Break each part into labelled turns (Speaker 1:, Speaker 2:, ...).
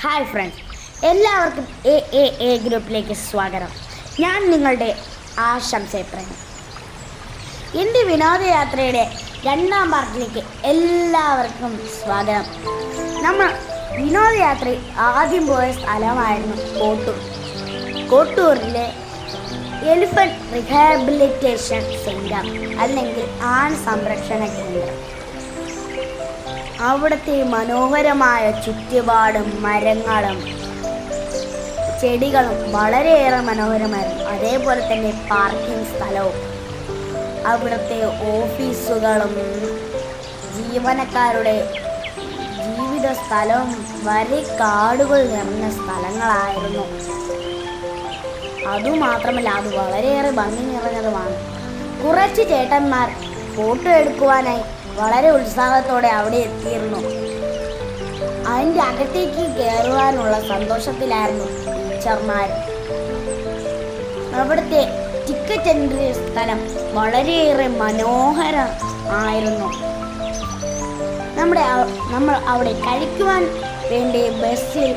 Speaker 1: Hi friends എല്ലാവർക്കും A A A ഗ്രൂപ്പിലേക്ക് സ്വാഗതം. ഞാൻ നിങ്ങളുടെ ആശംസ പ്രേമി എന്റെ വിനോദയാത്രയുടെ രണ്ടാം പാർട്ടിലേക്ക് എല്ലാവർക്കും സ്വാഗതം. നമ്മൾ വിനോദയാത്ര ആദ്യം പോയ സ്ഥലമായിരുന്നു കോട്ടൂർ. കോട്ടൂരിലെ എലിഫന്റ് റിഹാബിലിറ്റേഷൻ സെന്റർ അല്ലെങ്കിൽ ആൺ സംരക്ഷണ കേന്ദ്രം. അവിടുത്തെ മനോഹരമായ ചുറ്റുപാടും മരങ്ങളും ചെടികളും വളരെയേറെ മനോഹരമായിരുന്നു. അതേപോലെ തന്നെ പാർക്കിംഗ് സ്ഥലവും അവിടുത്തെ ഓഫീസുകളും ജീവനക്കാരുടെ ജീവിത സ്ഥലവും വരെ കാടുകൾ നിറഞ്ഞ സ്ഥലങ്ങളായിരുന്നു. അതുമാത്രമല്ല അത് വളരെയേറെ ഭംഗി നിറഞ്ഞതുമാണ്. കുറച്ച് ചേട്ടന്മാർ ഫോട്ടോ എടുക്കുവാനായി വളരെ ഉത്സാഹത്തോടെ അവിടെ എത്തിയിരുന്നു. അതിന്റെ അകത്തേക്ക് കയറുവാനുള്ള സന്തോഷത്തിലായിരുന്നു ടീച്ചർമാർ. അവിടുത്തെ ടിക്കറ്റ് എൻട്രി സ്ഥലം വളരെയേറെ മനോഹര ആയിരുന്നു. നമ്മുടെ നമ്മൾ അവിടെ കഴിക്കുവാൻ വേണ്ടി ബസ്സിൽ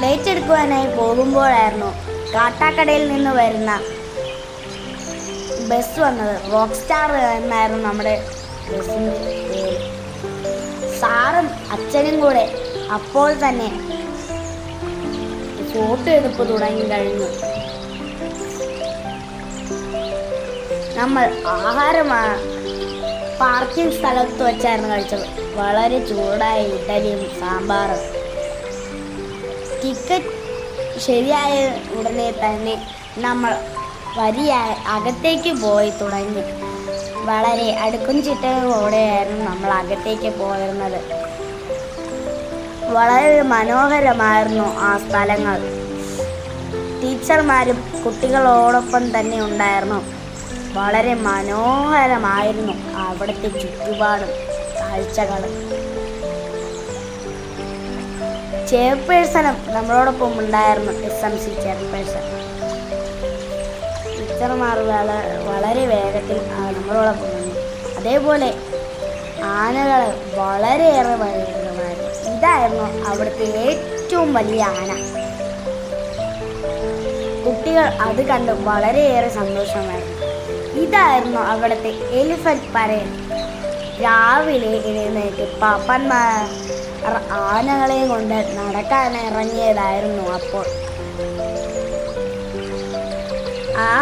Speaker 1: ലൈറ്റ് എടുക്കുവാനായി പോകുമ്പോഴായിരുന്നു കാട്ടാക്കടയിൽ നിന്ന് വരുന്ന ബസ് വന്നത്. റോക്ക് സ്റ്റാർ എന്നായിരുന്നു നമ്മുടെ സാറും അച്ഛനും കൂടെ അപ്പോൾ തന്നെ ഫോട്ടോ എടുപ്പ് തുടങ്ങി കഴിഞ്ഞു. നമ്മൾ ആഹാരം പാർക്കിംഗ് സ്ഥലത്ത് വെച്ചായിരുന്നു കഴിച്ചത്. വളരെ ചൂടായ ഇഡലിയും സാമ്പാറും. ടിക്കറ്റ് ശരിയായ ഉടനെ തന്നെ നമ്മൾ വരിയായി അകത്തേക്ക് പോയി തുടങ്ങി. വളരെ അടുക്കും ചിട്ടകളോടെയായിരുന്നു നമ്മൾ അകത്തേക്ക് പോയിരുന്നത്. വളരെ മനോഹരമായിരുന്നു ആ സ്ഥലങ്ങൾ. ടീച്ചർമാരും കുട്ടികളോടൊപ്പം തന്നെ ഉണ്ടായിരുന്നു. വളരെ മനോഹരമായിരുന്നു അവിടുത്തെ ചുറ്റുപാടും കാഴ്ചകളും. ചെയർപേഴ്സണും നമ്മളോടൊപ്പം ഉണ്ടായിരുന്നു എസ് എം സി ചെയർപേഴ്സൺ. ടീച്ചർമാർ വളരെ വേഗത്തിൽ നമ്മളോടൊപ്പം വന്നു. അതേപോലെ ആനകൾ വളരെയേറെ വലുതായിരുന്നു ഇതായിരുന്നു അവിടുത്തെ ഏറ്റവും വലിയ ആന. കുട്ടികൾ അത് കണ്ട് വളരെയേറെ സന്തോഷമായിരുന്നു. ഇതായിരുന്നു അവിടുത്തെ എലിഫന്റ് പരേഡ്. രാവിലെ എഴുന്നേറ്റ് പാപ്പന്മാർ ആനകളെ കൊണ്ട് നടക്കാൻ ഇറങ്ങിയതായിരുന്നു അപ്പോൾ. ആ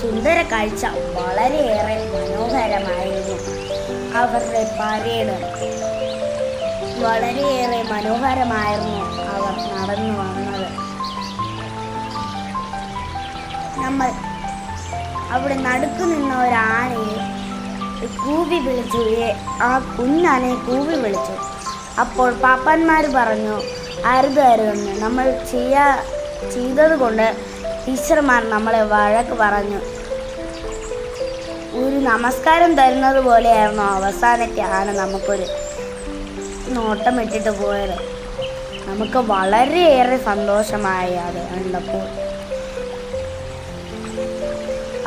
Speaker 1: സുന്ദര കാഴ്ച വളരെയേറെ മനോഹരമായിരുന്നു. അവരുടെ പരേഡ് വളരെയേറെ മനോഹരമായിരുന്നു അവർ നടന്നു വന്നത്. നമ്മൾ അവിടെ നടുക്ക് നിന്ന ഒരാനയെ കൂവി വിളിച്ചു. ആ കുഞ്ഞാനെ കൂവി വിളിച്ചു. അപ്പോൾ പാപ്പന്മാർ പറഞ്ഞു അരുത് അരുതെന്ന്. നമ്മൾ ചെയ്യാ ചെയ്തത് കൊണ്ട് ടീച്ചർമാർ നമ്മളെ വഴക്ക് പറഞ്ഞു. ഒരു നമസ്കാരം തരുന്നത് പോലെയായിരുന്നു അവസാനത്തെ ആന നമുക്കൊരു നോട്ടം ഇട്ടിട്ട് പോയത്. നമുക്ക് വളരെയേറെ സന്തോഷമായി അത് കണ്ടപ്പോൾ.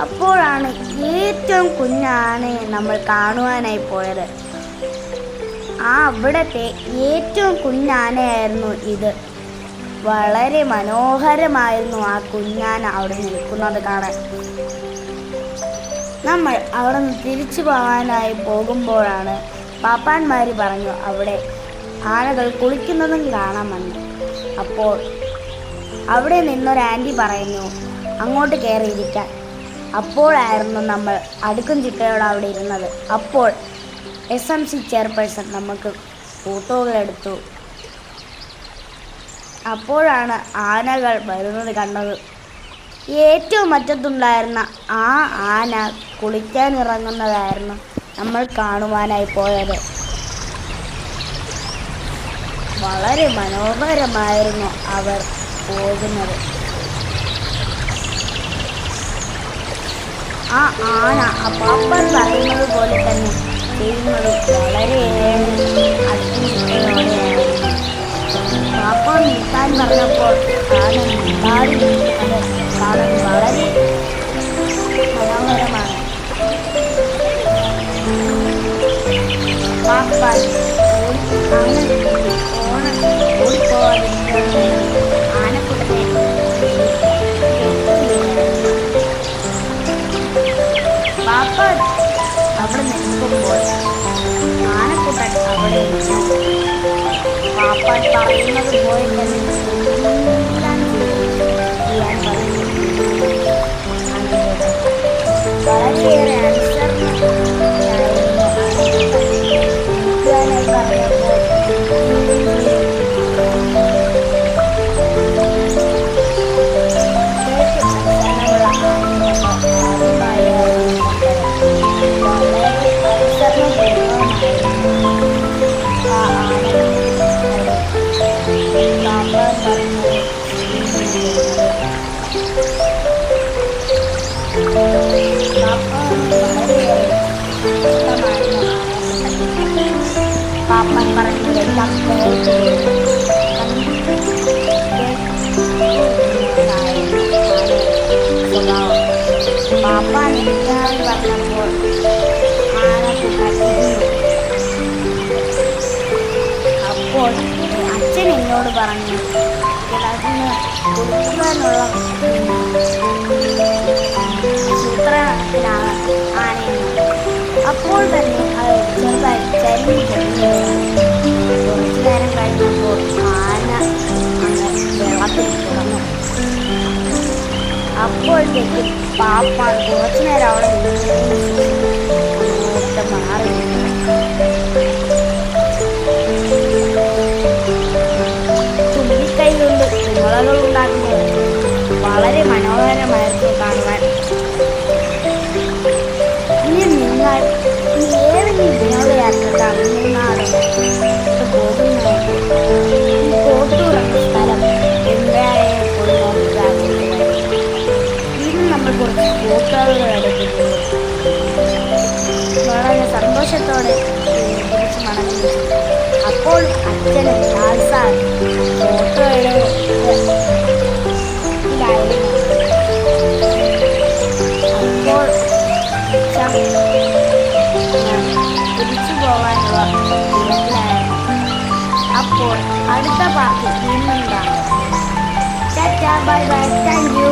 Speaker 1: അപ്പോഴാണ് ഏറ്റവും കുഞ്ഞാനെ നമ്മൾ കാണുവാനായി പോയത്. ആ അവിടത്തെ ഏറ്റവും കുഞ്ഞാനയായിരുന്നു ഇത്. വളരെ മനോഹരമായിരുന്നു ആ കുഞ്ഞാന അവിടെ നിൽക്കുന്നത് കാണാൻ. നമ്മൾ അവിടെ നിന്ന് തിരിച്ചു പോകാനായി പോകുമ്പോഴാണ് പാപ്പാന്മാർ പറഞ്ഞു അവിടെ ആനകൾ കുളിക്കുന്നതും കാണാമെന്ന് അപ്പോൾ അവിടെ നിന്നൊരു ആന്റി പറയുന്നു അങ്ങോട്ട് കയറിയിരിക്കാൻ. അപ്പോഴായിരുന്നു നമ്മൾ അടുക്കും ചിട്ടയോടെ അവിടെ ഇരുന്നത്. അപ്പോൾ എസ് എം സി ചെയർപേഴ്സൺ നമുക്ക് ഫോട്ടോകൾ എടുത്തു. അപ്പോഴാണ് ആനകൾ വരുന്നത് കണ്ടത്. ഏറ്റവും അറ്റത്തുണ്ടായിരുന്ന ആ ആന കുളിക്കാൻ ഇറങ്ങുന്നതായിരുന്നു നമ്മൾ കാണുവാനായി പോയത്. വളരെ മനോഹരമായിരുന്നു അവർ പോകുന്നത്. ആ ആന അപ്പാപ്പൻ പറയുന്നത് പോലെ തന്നെ ചെയ്യുന്നത് വളരെയേറെ അത്യുഷ്ടയോടെയായിരുന്നു പാപ്പ ഗാനം പറഞ്ഞപ്പോൾ ഗാനം പാടി അത് കാണാൻ വളരെ മനോഹരമാണ്. പാപ്പായി ഓണം ഓടിപ്പോവാതിരിക്കാൻ പാപ്പാൻ അവിടെ നിൽക്കുമ്പോൾ ആനക്കുട്ടൻ അവിടെ പാപ്പാൻ പറയുന്നത് പോലെ തന്നെ പാപ്പൻ പറഞ്ഞതെല്ലാം പാപ്പ നിൽക്കാൻ അപ്പോൾ അച്ഛൻ എന്നോട് പറഞ്ഞു കിടന്ന് കൊടുക്കുവാനുള്ള സൂത്രത്തിലാണ് ആനയെന്ന് അപ്പോൾ തന്നെ അപ്പോഴത്തേക്ക് പാപ്പാണ്. കുറച്ചു നേരം അവിടെ മാറി ചുള്ളിക്കൈ കൊണ്ട് കുളകൾ ഉണ്ടാക്കുന്നത് വളരെ മനോഹരമായിരുന്നു കാണുവാൻ ഇനി നിങ്ങൾ ഏതെങ്കിലും വിനോദയാത്ര തമിഴ്നാട് പോകുന്ന സന്തോഷത്തോടെ തിരിച്ച് മടങ്ങി അപ്പോൾ അച്ഛനും ആൾസാർ അപ്പോൾ തിരിച്ചു പോകാനുള്ള അപ്പോൾ അടുത്ത പാർട്ടി വീണ്ടും കാണാം. Bye bye thank you